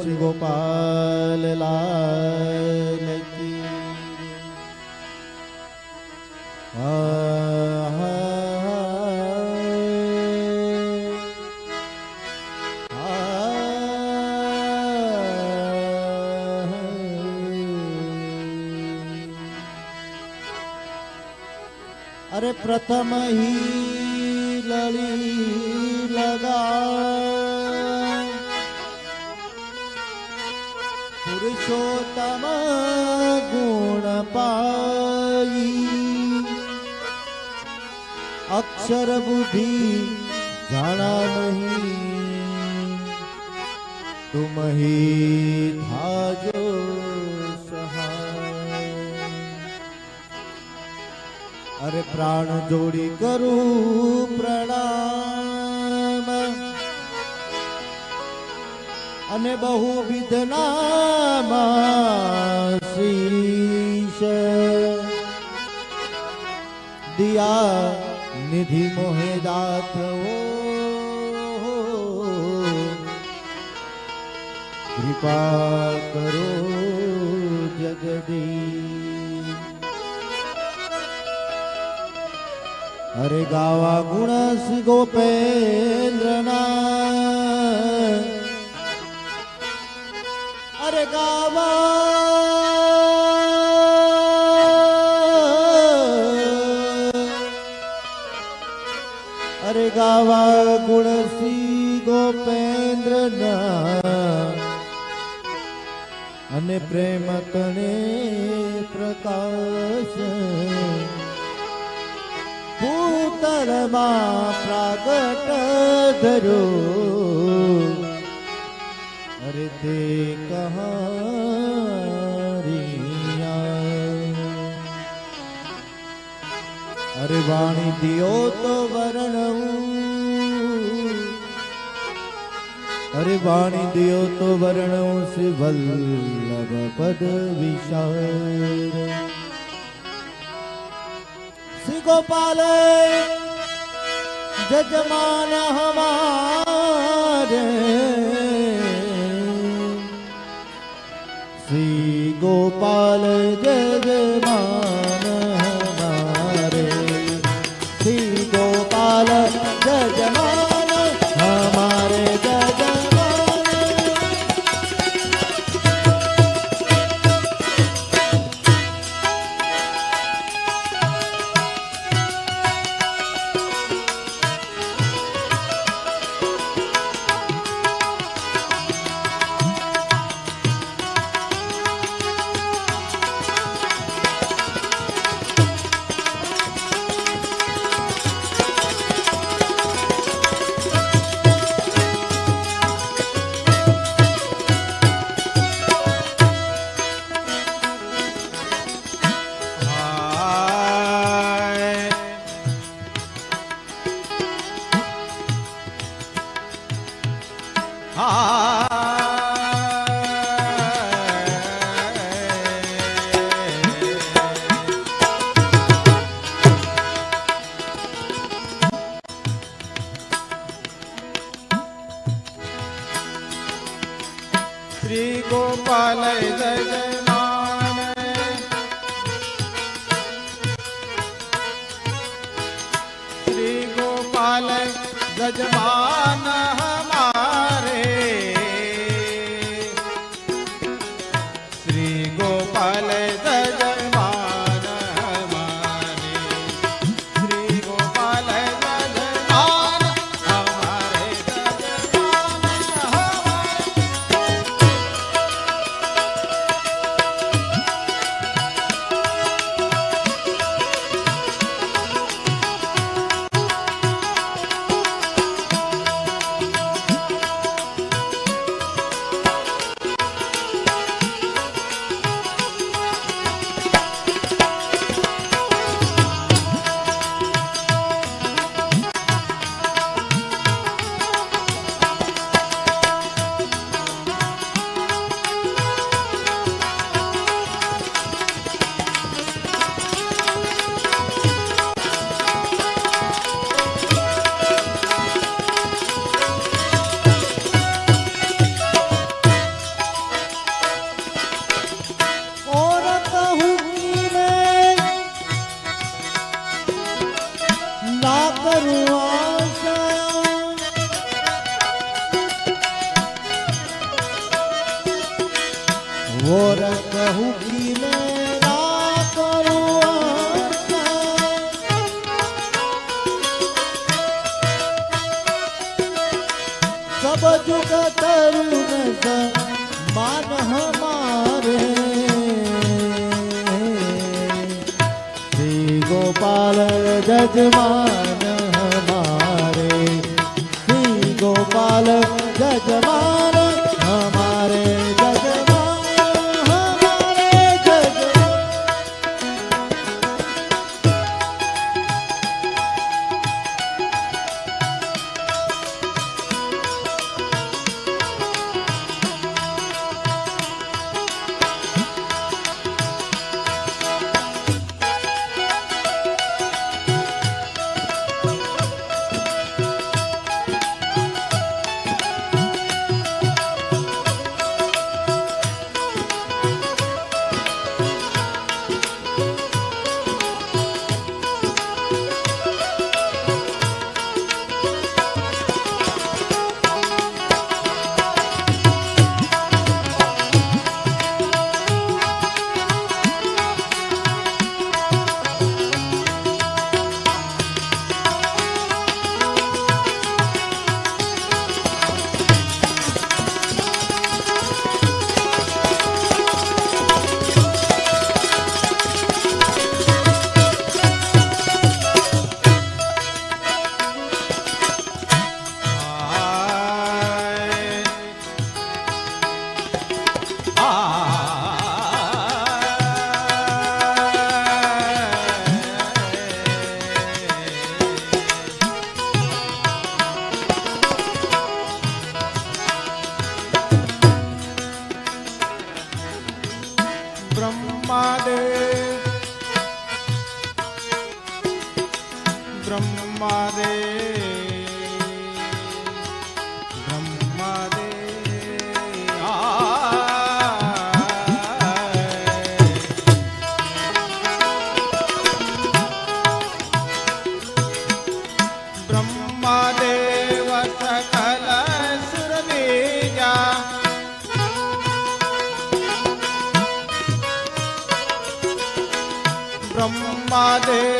શ્રી ગોપાલ લાલ કી અરે પ્રથમ હી લળી લગા પાઈ અક્ષર બુદ્ધિ જાણા નહીં તુમ હી થાજો અરે પ્રાણ જોડી કરું પ્રણામ અને બહુ વિધનામાં શીશ દિયા નિધિ મોહે દાથ કૃપા કરો જગદી। અરે ગાવા ગુણસ ગોપેન્દ્રના ગોપેન્દ્રના અને પ્રેમ કણે પ્રકાશ. ભૂતરમાં પ્રાગટ ધરો. અરે તે કહારિયા અરે વાણી દિયો તો વર્ણવું. અરે વાણી દિયો તો વર્ણવું શ્રી વલ્લભ પદ વિશાળ શ્રી ગોપાલ જજમાન હમારે શ્રી ગોપાલ જજમાન હમારે શ્રી ગોપાલ જજમાન જજમાન હમારે શ્રી ગોપાલ જજમાન राधे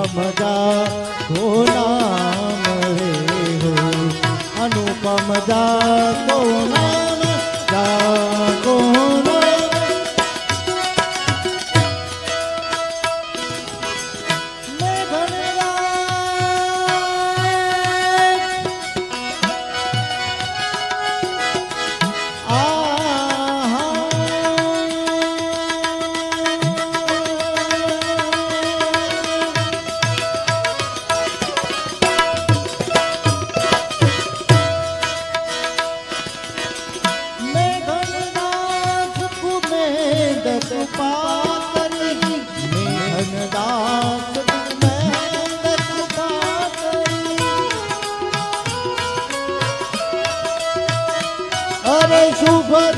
અનુપમદા ગુલામ રે હો. અનુપમદા ગુલામ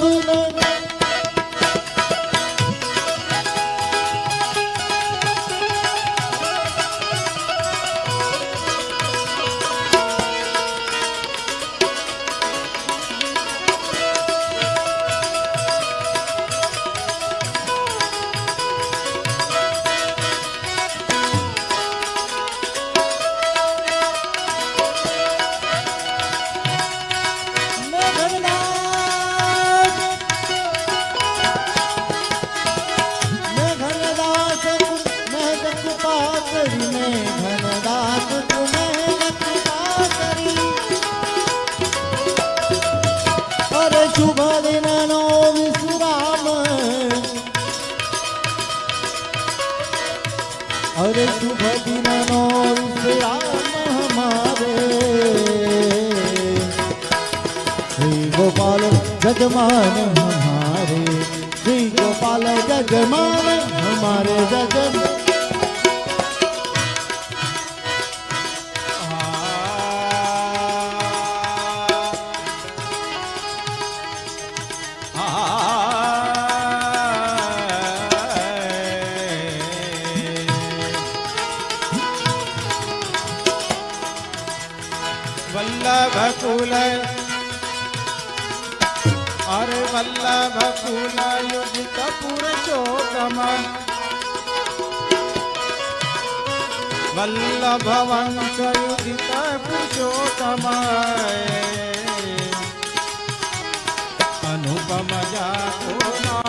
Todo જજમાન હમારે શ્રી ગોપાલ જજમાન હમારે જજમાન વલ્લભ કુલ અરે વલ્લભ ફૂલાયુજિત પુરુષોત્તમ વલ્લભ વંશયુજિત પુરુષોત્તમ અનુપમ જાતો